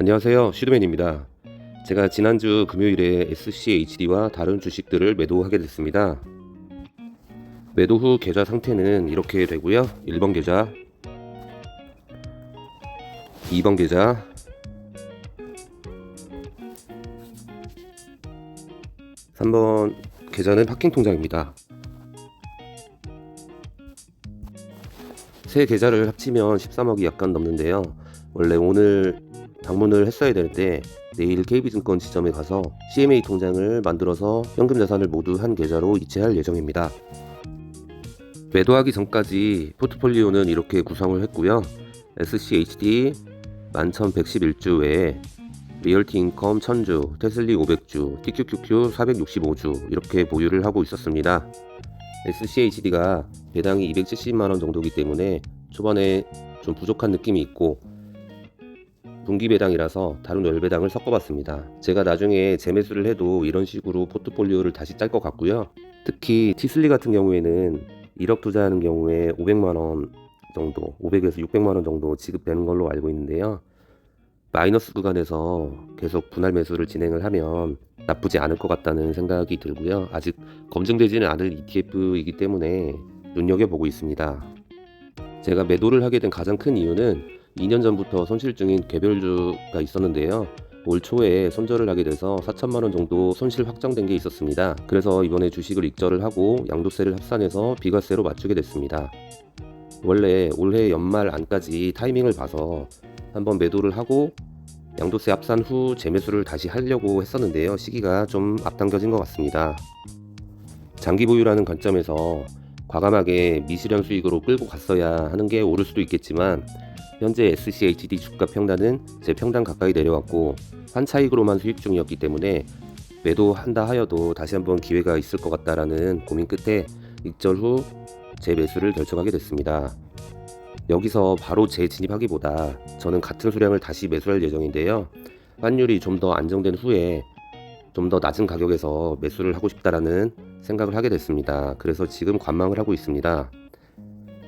안녕하세요. 슈드맨입니다. 제가 지난주 금요일에 SCHD와 다른 주식들을 매도하게 됐습니다. 매도 후 계좌 상태는 이렇게 되고요. 1번 계좌, 2번 계좌, 3번 계좌는 파킹 통장입니다. 세 계좌를 합치면 13억이 약간 넘는데요. 원래 오늘 방문을 했어야 되는데 내일 KB증권 지점에 가서 CMA 통장을 만들어서 현금 자산을 모두 한 계좌로 이체할 예정입니다. 매도하기 전까지 포트폴리오는 이렇게 구성을 했고요. SCHD 1111주 외에 리얼티 인컴 1000주, 테슬리 500주, TQQQ 465주 이렇게 보유를 하고 있었습니다. SCHD가 배당이 270만원 정도이기 때문에 초반에 좀 부족한 느낌이 있고 분기 배당이라서 다른 월 배당을 섞어봤습니다. 제가 나중에 재매수를 해도 이런 식으로 포트폴리오를 다시 짤 것 같고요. 특히 티슬리 같은 경우에는 1억 투자하는 경우에 500만 원 정도, 500에서 600만 원 정도 지급되는 걸로 알고 있는데요. 마이너스 구간에서 계속 분할 매수를 진행을 하면 나쁘지 않을 것 같다는 생각이 들고요. 아직 검증되지는 않을 ETF이기 때문에 눈여겨보고 있습니다. 제가 매도를 하게 된 가장 큰 이유는 2년 전부터 손실 중인 개별주가 있었는데요. 올 초에 손절을 하게 돼서 4천만 원 정도 손실 확정된 게 있었습니다. 그래서 이번에 주식을 익절을 하고 양도세를 합산해서 비과세로 맞추게 됐습니다. 원래 올해 연말 안까지 타이밍을 봐서 한번 매도를 하고 양도세 합산 후 재매수를 다시 하려고 했었는데요. 시기가 좀 앞당겨진 것 같습니다. 장기 보유라는 관점에서 과감하게 미실현 수익으로 끌고 갔어야 하는 게 옳을 수도 있겠지만 현재 SCHD 주가 평단은 제 평단 가까이 내려왔고 환차익으로만 수익 중이었기 때문에 매도한다 하여도 다시 한번 기회가 있을 것 같다라는 고민 끝에 익절 후 재매수를 결정하게 됐습니다. 여기서 바로 재진입하기보다 저는 같은 수량을 다시 매수할 예정인데요. 환율이 좀 더 안정된 후에 좀 더 낮은 가격에서 매수를 하고 싶다라는 생각을 하게 됐습니다. 그래서 지금 관망을 하고 있습니다.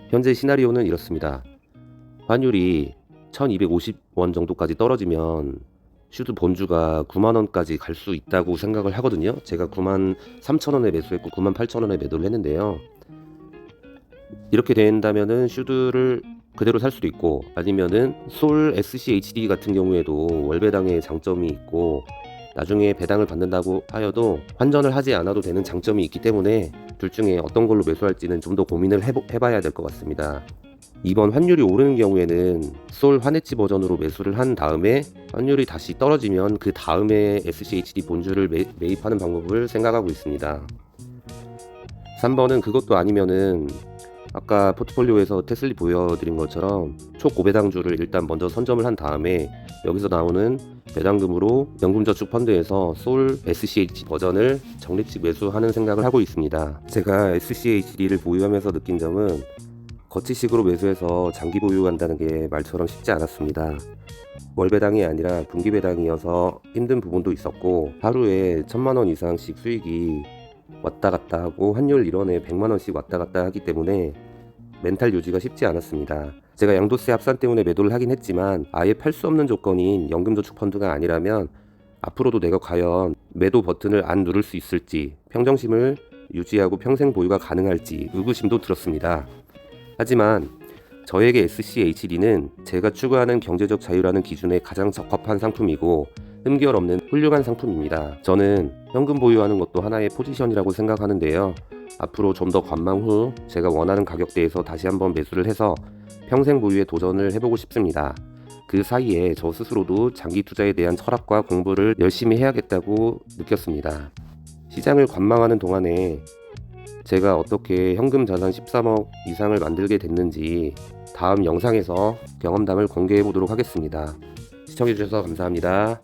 현재 시나리오는 이렇습니다. 환율이 1250원 정도까지 떨어지면 슈드 본주가 9만 원까지 갈 수 있다고 생각을 하거든요. 제가 9만 3천 원에 매수했고 9만 8천 원에 매도를 했는데요. 이렇게 된다면은 슈드를 그대로 살 수도 있고 아니면은 솔 SCHD 같은 경우에도 월배당의 장점이 있고 나중에 배당을 받는다고 하여도 환전을 하지 않아도 되는 장점이 있기 때문에 둘 중에 어떤 걸로 매수할지는 좀 더 고민을 해봐야 될 것 같습니다. 이번 환율이 오르는 경우에는 솔 환해치 버전으로 매수를 한 다음에 환율이 다시 떨어지면 그 다음에 SCHD 본주를 매, 매입하는 방법을 생각하고 있습니다. 3번은 그것도 아니면은 아까 포트폴리오에서 테슬리 보여드린 것처럼 초고배당주를 일단 먼저 선점을 한 다음에 여기서 나오는 배당금으로 연금저축 펀드에서 솔 SCH 버전을 적립식 매수하는 생각을 하고 있습니다. 제가 SCHD를 보유하면서 느낀 점은 거치식으로 매수해서 장기 보유한다는 게 말처럼 쉽지 않았습니다. 월배당이 아니라 분기배당이어서 힘든 부분도 있었고 하루에 천만 원 이상씩 수익이 왔다 갔다 하고 환율 일원에 100만 원씩 왔다 갔다 하기 때문에 멘탈 유지가 쉽지 않았습니다. 제가 양도세 합산 때문에 매도를 하긴 했지만 아예 팔 수 없는 조건인 연금저축 펀드가 아니라면 앞으로도 내가 과연 매도 버튼을 안 누를 수 있을지 평정심을 유지하고 평생 보유가 가능할지 의구심도 들었습니다. 하지만 저에게 SCHD는 제가 추구하는 경제적 자유라는 기준에 가장 적합한 상품이고 흠결 없는 훌륭한 상품입니다. 저는 현금 보유하는 것도 하나의 포지션이라고 생각하는데요. 앞으로 좀 더 관망 후 제가 원하는 가격대에서 다시 한번 매수를 해서 평생 보유에 도전을 해보고 싶습니다. 그 사이에 저 스스로도 장기 투자에 대한 철학과 공부를 열심히 해야겠다고 느꼈습니다. 시장을 관망하는 동안에 제가 어떻게 현금 자산 13억 이상을 만들게 됐는지 다음 영상에서 경험담을 공개해 보도록 하겠습니다. 시청해주셔서 감사합니다.